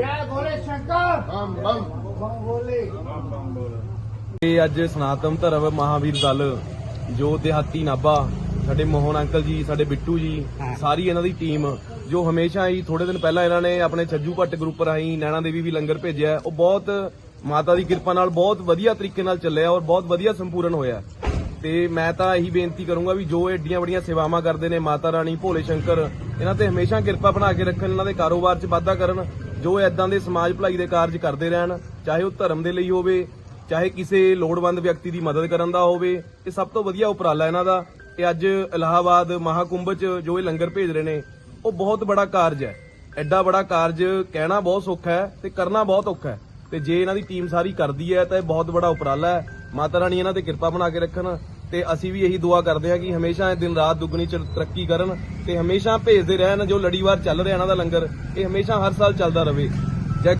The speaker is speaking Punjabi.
ਜੈ ਭੋਲੇ ਸ਼ੰਕਰ। ਬਮ ਬਮ। ਬਮ ਬੋਲੇ ਇਹ ਅੱਜ ਸਨਾਤਨ ਧਰਮ ਮਹਾਵੀਰ ਦਲ ਜੋ ਦਿਹਾਤੀ ਨਾਭਾ ਸਾਡੇ ਮੋਹਨ ਅੰਕਲ ਜੀ ਸਾਡੇ ਬਿੱਟੂ ਜੀ ਸਾਰੀ ਇਹਨਾਂ ਦੀ ਟੀਮ ਜੋ ਹਮੇਸ਼ਾ ਹੀ ਥੋੜੇ ਦਿਨ ਪਹਿਲਾਂ ਇਹਨਾਂ ਨੇ ਆਪਣੇ ਛੱਜੂ ਭੱਟ ਗਰੁੱਪ ਰਾਹੀਂ ਨੈਣਾ ਦੇਵੀ ਵੀ ਲੰਗਰ ਭੇਜਿਆ ਉਹ ਬਹੁਤ ਮਾਤਾ ਦੀ ਕਿਰਪਾ ਨਾਲ ਬਹੁਤ ਵਧੀਆ ਤਰੀਕੇ ਨਾਲ ਚੱਲਿਆ ਔਰ ਬਹੁਤ ਵਧੀਆ ਸੰਪੂਰਨ ਹੋਇਆ ਤੇ ਮੈਂ ਤਾਂ ਇਹੀ ਬੇਨਤੀ ਕਰੂੰਗਾ ਵੀ ਜੋ ਏਡੀਆਂ ਬੜੀਆਂ ਸੇਵਾਵਾਂ ਕਰਦੇ ਨੇ ਮਾਤਾ ਰਾਣੀ ਭੋਲੇ ਸ਼ੰਕਰ ਇਹਨਾਂ ਤੇ ਹਮੇਸ਼ਾ ਕਿਰਪਾ ਬਣਾ ਕੇ ਰੱਖਣ ਇਹਨਾਂ ਦੇ ਕਾਰੋਬਾਰ 'ਚ ਵਾਧਾ ਕਰਨ ਜੋ ਐਦਾਂ ਦੇ ਸਮਾਜ ਭਲਾਈ ਦੇ ਕਾਰਜ ਕਰਦੇ ਰਹਿਣ, ਚਾਹੇ ਉਹ ਧਰਮ ਦੇ ਲਈ ਹੋਵੇ, ਚਾਹੇ ਕਿਸੇ ਲੋੜਵੰਦ ਵਿਅਕਤੀ ਦੀ ਮਦਦ ਕਰਨ ਦਾ ਹੋਵੇ, ਇਹ ਸਭ ਤੋਂ ਵਧੀਆ ਉਪਰਾਲਾ ਇਹਨਾਂ ਦਾ। ਇਹ ਅੱਜ ਇਲਾਹਾਬਾਦ ਮਹਾਕੁੰਭ 'ਚ ਜੋ ਇਹ ਲੰਗਰ ਭੇਜ ਰਹੇ ਨੇ, ਉਹ ਬਹੁਤ ਬੜਾ ਕਾਰਜ ਹੈ। ਐਡਾ ਬੜਾ ਕਾਰਜ ਕਹਿਣਾ ਬਹੁਤ ਸੌਖਾ ਹੈ ਤੇ ਕਰਨਾ ਬਹੁਤ ਔਖਾ ਹੈ। ਤੇ ਜੇ ਇਹਨਾਂ ਦੀ ਟੀਮ ਸਾਰੀ ਕਰਦੀ ਹੈ ਤਾਂ ਇਹ ਬਹੁਤ ਬੜਾ ਉਪਰਾਲਾ ਹੈ। ਮਾਤਾ ਰਾਣੀ ਇਹਨਾਂ ਤੇ ਕਿਰਪਾ ਬਣਾ ਕੇ ਰੱਖਣ। ਤੇ ਅਸੀਂ ਵੀ ਇਹੀ ਦੁਆ ਕਰਦੇ ਹਾਂ ਕਿ ਹਮੇਸ਼ਾ ਇਹ ਦਿਨ ਰਾਤ ਦੁੱਗਣੀ ਚ ਤਰੱਕੀ ਕਰਨ ਤੇ ਹਮੇਸ਼ਾ ਭੇਜਦੇ ਰਹਿਣ ਜੋ ਲੜੀਵਾਰ ਚੱਲ ਰਿਹਾ ਇਹਨਾਂ ਦਾ ਲੰਗਰ, ਇਹ ਹਮੇਸ਼ਾ ਹਰ ਸਾਲ ਚੱਲਦਾ ਰਹੇ।